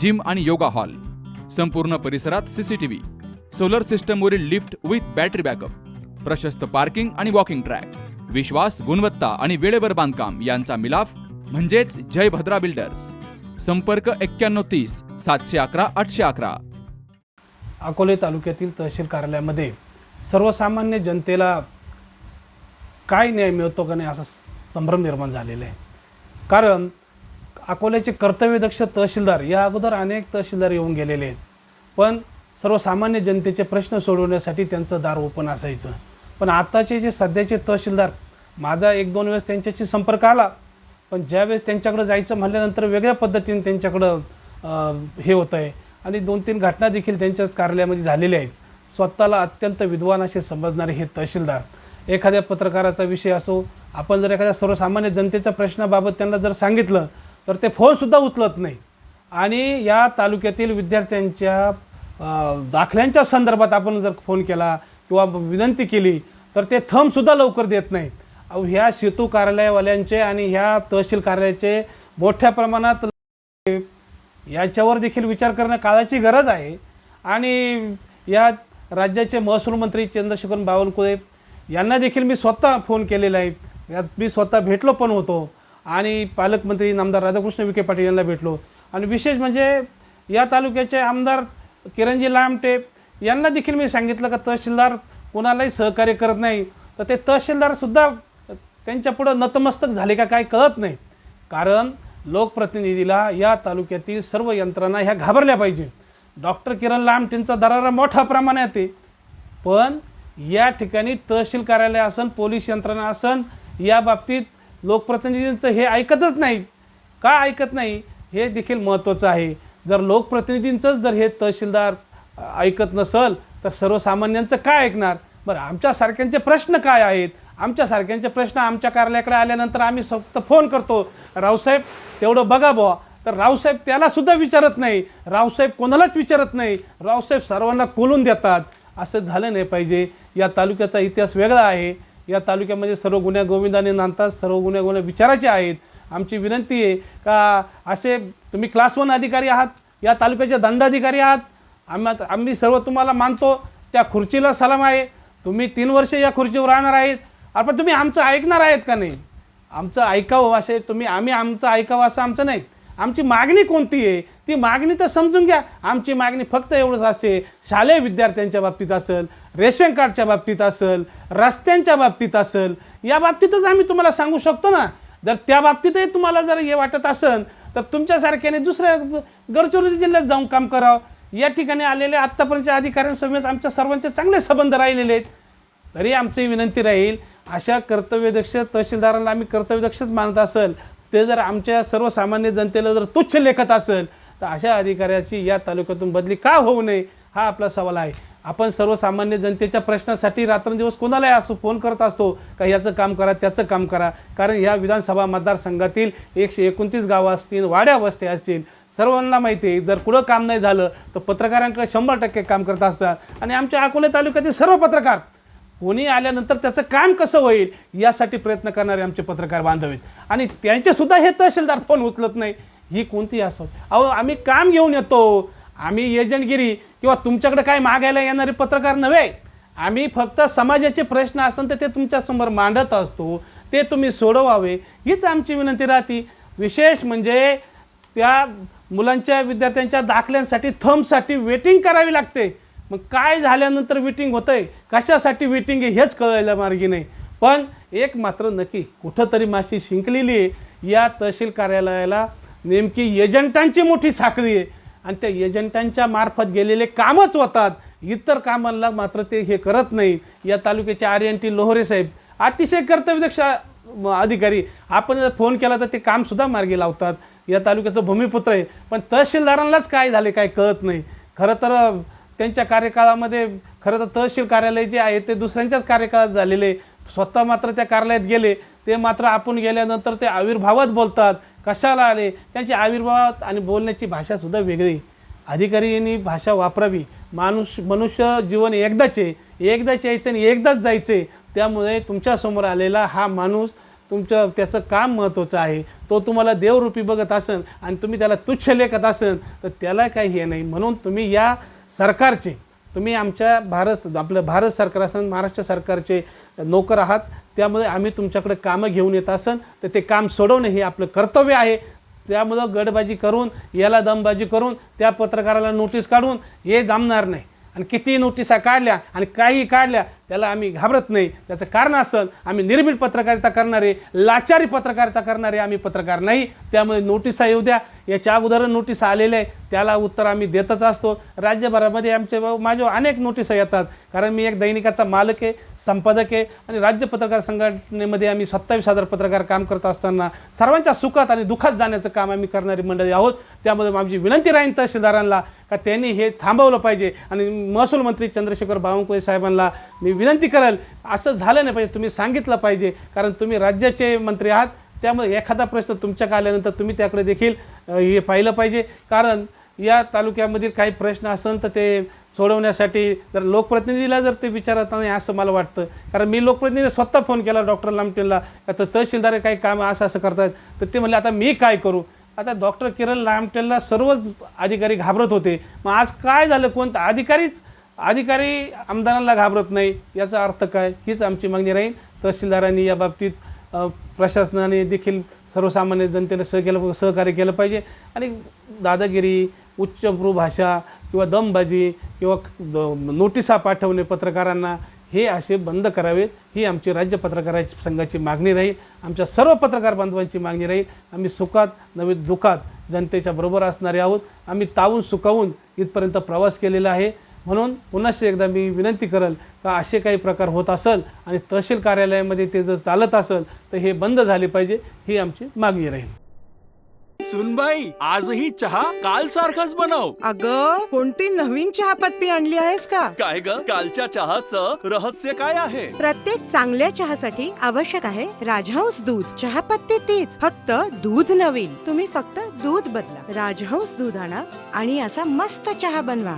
Gym आणि yoga hall. संपूर्ण परिसरात सीसीटीव्ही सोलर सिस्टमवरील लिफ्ट विथ बॅटरी बॅकअप. प्रशस्त पार्किंग आणि वॉकिंग ट्रॅक. विश्वास गुणवत्ता आणि वेळेवर बांधकाम यांचा मिलाफ म्हणजेच जय भद्रा बिल्डर्स. संपर्क एक्क्याण्णव तीस सातशे अकरा आठशे अकरा. अकोले तालुक्यातील तहसील कार्यालयामध्ये सर्वसामान्य जनतेला काय न्याय मिळतो का नाही असा संभ्रम निर्माण झालेला आहे. कारण अकोल्याचे कर्तव्यदक्ष तहसीलदार या अगोदर अनेक तहसीलदार येऊन गेलेले आहेत. पण सर्वसामान्य जनतेचे प्रश्न सोडवण्यासाठी त्यांचं दार ओपन असायचं. पण आत्ताचे जे सध्याचे तहसीलदार माझा एक दोन वेळेस त्यांच्याशी संपर्क आला. पण ज्यावेळेस त्यांच्याकडं जायचं म्हटल्यानंतर वेगळ्या पद्धतीने त्यांच्याकडं हे होतं आहे आणि दोन तीन घटना देखील त्यांच्याच कार्यालयामध्ये झालेल्या आहेत. स्वतःला अत्यंत विद्वान असे समजणारे हे तहसीलदार. एखाद्या पत्रकाराचा विषय असो आपण जर एखाद्या सर्वसामान्य जनतेच्या प्रश्नाबाबत त्यांना जर सांगितलं तर ते फोनसुद्धा उचलत नाही. आणि या तालुक्यातील विद्यार्थ्यांच्या दाखल्यांच्या संदर्भात आपण जर फोन केला किंवा विनंती केली तर ते थंबसुद्धा लवकर देत नाहीत. ह्या सेतू कार्यालयवाल्यांचे आणि ह्या तहसील कार्यालयाचे मोठ्या प्रमाणात याच्यावर देखील विचार करणं काळाची गरज आहे. आणि या राज्याचे महसूल मंत्री चंद्रशेखर बावनकुळे यांना देखील मी स्वतः फोन केलेला आहे. यात मी स्वतः भेटलो पण होतो. आणि पालकमंत्री नामदार राधाकृष्ण विखे पाटील यांना भेटलो. आणि विशेष म्हणजे या तालुक्याचे आमदार किरणजी लामटे यांना देखील मी सांगितलं का तहसीलदार कोणालाही सहकार्य करत नाही तर ते तहसीलदारसुद्धा त्यांच्या पुढं नतमस्तक झाले का काय कळत नाही. कारण लोकप्रतिनिधीला या तालुक्यातील सर्व यंत्रणा ह्या घाबरल्या पाहिजे. डॉक्टर किरण लामटेंचा दरारा मोठ्या प्रमाणात आहे. पण या ठिकाणी तहसील कार्यालय असन पोलीस यंत्रणा असन या बाबतीत लोकप्रतिनिधींचं हे ऐकतच नाही. का ऐकत नाही? हे देखील महत्त्वाचं आहे. जर लोकप्रतिनिधींचंच जर हे तहसीलदार ऐकत नसल तर सर्वसामान्यांचं काय ऐकणार? बरं आमच्यासारख्यांचे प्रश्न काय आहेत? आमच्यासारख्यांचे प्रश्न आमच्या कार्यालयाकडे आल्यानंतर आम्ही फक्त फोन करतो. रावसाहेब तेवढं बघा बुवा. तर रावसाहेब त्यालासुद्धा विचारत नाही. रावसाहेब कोणालाच विचारत नाही. रावसाहेब सर्वांना कोलून देतात. असं झालं नाही पाहिजे. या तालुक्याचा इतिहास वेगळा आहे. या तालुक्यामध्ये सर्व गुन्ह्या गोविंदाने नांदतात सर्व गुन्ह्या गुन्हे विचारायचे आहेत. आमची विनंती आहे का असे तुम्ही क्लास वन अधिकारी आहात या तालुक्याचे दंडाधिकारी आहात आम्हा आम्ही सर्व तुम्हाला मानतो त्या खुर्चीला सलाम आहे. तुम्ही तीन वर्षे या खुर्चीवर राहणार आहेत. आपण पण तुम्ही आमचं ऐकणार आहेत का नाही? आमचं ऐकावं असे तुम्ही आम्ही आमचं ऐकावं असं आमचं नाही. आमची मागणी कोणती आहे? ती मागणी तर समजून घ्या. आमची मागणी फक्त एवढंच असे शालेय विद्यार्थ्यांच्या बाबतीत असेल रेशन कार्डच्या बाबतीत असेल रस्त्यांच्या बाबतीत असेल या बाबतीतच आम्ही तुम्हाला सांगू शकतो ना. जर त्या बाबतीतही तुम्हाला जर हे वाटत असेल तर तुमच्यासारख्याने दुसऱ्या गडचिरोली जिल्ह्यात जाऊन काम करावं. या ठिकाणी आलेले आत्तापर्यंतच्या अधिकाऱ्यांसमोर आमच्या सर्वांचे चांगले संबंध राहिलेले आहेत. तरी आमची विनंती राहील अशा कर्तव्यदक्ष तहसीलदारांना आम्ही कर्तव्यदक्षच मानत असेल. ते जर आमच्या सर्वसामान्य जनतेला जर तुच्छ लेखत असेल तर अशा अधिकाऱ्याची या तालुक्यातून बदली का होऊ नये हा आपला सवाल आहे. आपण सर्वसामान्य जनतेच्या प्रश्नासाठी रात्रंदिवस कोणालाही असं फोन करत असतो का याचं काम करा त्याचं काम करा. कारण या विधानसभा मतदारसंघातील एकशे एकोणतीस गावं असतील वाड्या वस्त्या असतील सर्वांना माहिती आहे जर कुठं काम नाही झालं तर पत्रकारांकडे शंभर टक्के काम करत असतात. आणि आमच्या अकोले तालुक्यातील सर्व पत्रकार कोणी आल्यानंतर त्याचं काम कसं होईल यासाठी प्रयत्न करणारे आमचे पत्रकार बांधव आहेत. आणि त्यांचेसुद्धा हे तहसीलदार फोन उचलत नाही. ही कोणती असो अहो आम्ही काम घेऊन येतो. आम्ही एजंटगिरी किंवा तुमच्याकडे काय मागायला येणारे पत्रकार नव्हे. आम्ही फक्त समाजाचे प्रश्न असेल तर ते तुमच्यासमोर मांडत असतो. ते तुम्ही सोडवावे. हीच आमची विनंती राहते. विशेष म्हणजे त्या मुलांच्या विद्यार्थ्यांच्या दाखल्यांसाठी थंबसाठी वेटिंग करावी लागते. मग काय झाल्यानंतर वेटिंग होतंय? कशासाठी वेटिंग आहे हेच कळायला मार्गी नाही. पण एक मात्र नक्की कुठंतरी माशी शिंकलेली आहे. या तहसील कार्यालयाला नेमकी एजंटांची मोठी साखळी आहे. आणि त्या एजंटांच्या मार्फत गेलेले कामच होतात. इतर कामांना मात्र ते हे करत नाही. या तालुक्याचे आर एन टी लोहरे साहेब अतिशय कर्तव्यदक्ष अधिकारी. आपण जर फोन केला तर ते कामसुद्धा मार्गी लावतात. या तालुक्याचं भूमिपुत्र आहे. पण तहसीलदारांनाच काय झाले काय कळत नाही. खरं तर त्यांच्या कार्यकाळामध्ये खरं तर तहसील कार्यालय जे आहे ते दुसऱ्यांच्याच कार्यकाळात झालेले. आहे. स्वतः मात्र त्या कार्यालयात गेले. ते मात्र आपण गेल्यानंतर ते आविर्भावात बोलतात. कशाला आले? त्यांची आविर्भाव आणि बोलण्याची भाषासुद्धा वेगळी. अधिकारी यांनी भाषा वापरावी. माणूस मनुष्य जीवन एकदाचे एकदाच यायचं आणि एकदाच जायचे. त्यामुळे तुमच्यासमोर आलेला हा माणूस तुमचं त्याचं काम महत्त्वाचं आहे. तो तुम्हाला देवरूपी बघत असन आणि तुम्ही त्याला तुच्छ लेखत असन तर त्याला काही हे नाही. म्हणून तुम्ही या सरकारचे तुम्ही आमच्या भारत आपलं भारत सरकार असन महाराष्ट्र सरकारचे नोकर आहात त्यामुळे आम्ही तुमच्याकडे कामं घेऊन येत असन तर ते काम सोडवणं हे आपलं कर्तव्य आहे. त्यामुळं गडबाजी करून याला दमबाजी करून त्या पत्रकाराला नोटीस काढून हे जमणार नाही. आणि किती नोटिसा काढल्या आणि काही काढल्या त्याला आम्ही घाबरत नाही. त्याचं कारण असं आम्ही निर्भीड पत्रकारिता करणारे लाचारी पत्रकारिता करणारे आम्ही पत्रकार नाही. त्यामुळे नोटिसा येऊ द्या. याच्या अगोदर नोटीस आलेल्या आहे त्याला उत्तर आम्ही देतच असतो. राज्यभरामध्ये आमचे माझ्या अनेक नोटिसा येतात. कारण मी एक दैनिकाचा मालक आहे संपादक आहे आणि राज्य पत्रकार संघटनेमध्ये आम्ही सत्तावीस हजार पत्रकार काम करत असताना सर्वांच्या सुखात आणि दुःखात जाण्याचं काम आम्ही करणारी मंडळी आहोत. त्यामध्ये आमची विनंती राहील तहसीलदारांना का त्यांनी हे थांबवलं पाहिजे. आणि महसूल मंत्री चंद्रशेखर बावनकुळे साहेबांना मी विनंती करेल असं झालं नाही पाहिजे तुम्ही सांगितलं पाहिजे. कारण तुम्ही राज्याचे मंत्री आहात त्यामुळे एखादा प्रश्न तुमच्याकडे आल्यानंतर तुम्ही त्याकडे देखील हे पाहिलं पाहिजे. कारण या तालुक्यामधील काही प्रश्न असेल तर ते सोडवण्यासाठी जर लोकप्रतिनिधीला जर ते विचारत नाही असं मला वाटतं. कारण मी लोकप्रतिनिधी स्वतः फोन केला डॉक्टर लामटेनला आता तहसीलदार काही काम असं असं करतात. तर ते म्हणले आता मी काय करू? आता डॉक्टर किरण लामटेनला सर्वच अधिकारी घाबरत होते. मग आज काय झालं? कोणतं अधिकारीच अधिकारी आमदारांना घाबरत नाही. याचा अर्थ काय? हीच आमची मागणी राहील. तहसीलदारांनी या बाबतीत प्रशासनाने देखील सर्वसामान्य जनतेला सह केलं सहकार्य केलं पाहिजे. आणि दादागिरी उच्चभ्रू भाषा किंवा दमबाजी किंवा द- नोटिसा पाठवणे पत्रकारांना हे असे बंद करावेत ही आमची राज्य पत्रकाराची संघाची मागणी राहील. आमच्या सर्व पत्रकार बांधवांची मागणी राहील. आम्ही सुखात नवे दुखात जनतेच्या बरोबर असणारे आहोत. आम्ही तावून सुकावून इथपर्यंत प्रवास केलेला आहे. म्हणून पुन्हा एकदा मी विनंती करेल का असे काही प्रकार होत असेल आणि तहसील कार्यालयामध्ये ते जर चालत असेल तर हे बंद झाले पाहिजे ही आमची मागणी राहील. सुनबाई आजही चहा काल सारखाच बनव. अग कोणती नवीन चहापत्ती आणली आहेस का? काय ग? कालच्या चहाचं रहस्य काय आहे? प्रत्येक चांगल्या चहासाठी आवश्यक आहे राजहंस दूध. चहापत्ती तीच फक्त दूध नवीन. तुम्ही फक्त दूध बदला. राजहंस दूध आणा आणि असा मस्त चहा बनवा.